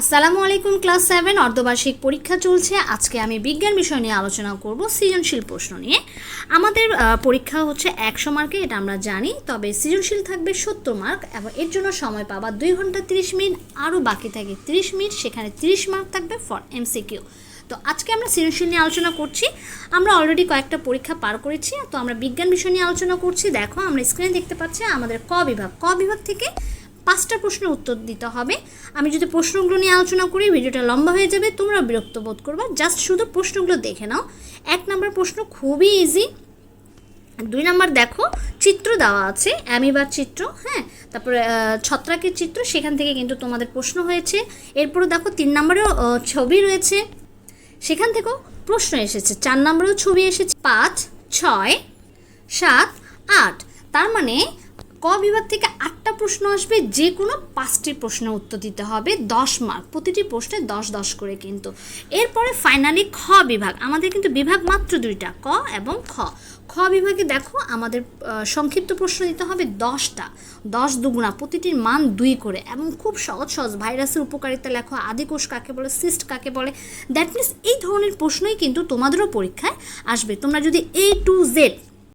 আসসালামু আলাইকুম, class seven, অর্ধবার্ষিক পরীক্ষা চলছে। আজকে আমি বিজ্ঞান বিষয় নিয়ে আলোচনা করব, সৃজনশীল প্রশ্ন নিয়ে। আমাদের পরীক্ষা হচ্ছে একশো মার্কে, এটা আমরা জানি, তবে সৃজনশীল থাকবে সত্তর মার্ক, এবং এর জন্য সময় পাবা দুই ঘণ্টা তিরিশ মিনিট, আরও বাকি থাকে তিরিশ মিনিট, সেখানে তিরিশ মার্ক থাকবে ফর এমসিকিউ। তো আজকে আমরা সৃজনশীল নিয়ে আলোচনা করছি। আমরা অলরেডি কয়েকটা পরীক্ষা পার করেছি, তো আমরা বিজ্ঞান বিষয় নিয়ে আলোচনা করছি। দেখো, আমরা স্ক্রিনে দেখতে পাচ্ছি আমাদের ক বিভাগ। ক বিভাগ থেকে পাঁচটা প্রশ্নের উত্তর দিতে হবে। আমি যদি প্রশ্নগুলো নিয়ে আলোচনা করি, ভিডিওটা লম্বা হয়ে যাবে, তোমরা বিরক্ত বোধ করবা। জাস্ট শুধু প্রশ্নগুলো দেখে নাও। এক নম্বর প্রশ্ন খুবই ইজি দুই নম্বর দেখো, চিত্র দেওয়া আছে, অ্যামিবার চিত্র হ্যাঁ? তারপরে ছত্রাকের চিত্র, সেখান থেকে কিন্তু তোমাদের প্রশ্ন হয়েছে। এরপরে দেখো, তিন নম্বরেও ছবি রয়েছে। সেখান থেকেও প্রশ্ন এসেছে। চার নম্বরেও ছবি এসেছে। পাঁচ, ছয়, সাত, আট। তার মানে ক বিভাগ থেকে আটটা প্রশ্ন আসবে, যে কোনো পাঁচটি প্রশ্নের উত্তর দিতে হবে, দশ মার্ক প্রতিটি প্রশ্নে দশ দশ করে কিন্তু। এরপরে ফাইনালি খ বিভাগ, আমাদের কিন্তু বিভাগ মাত্র দুইটা, ক এবং খ। খ বিভাগে দেখো আমাদের সংক্ষিপ্ত প্রশ্ন দিতে হবে দশটা, দশ দুগুণা, প্রতিটির মান দুই করে, এবং খুব সহজ সহজ, ভাইরাসের উপকারিতা লেখো আদিকোষ কাকে বলে, সিস্ট কাকে বলে দ্যাট মিনস এই ধরনের প্রশ্নই কিন্তু তোমাদেরও পরীক্ষায় আসবে। তোমরা যদি এ টু জেড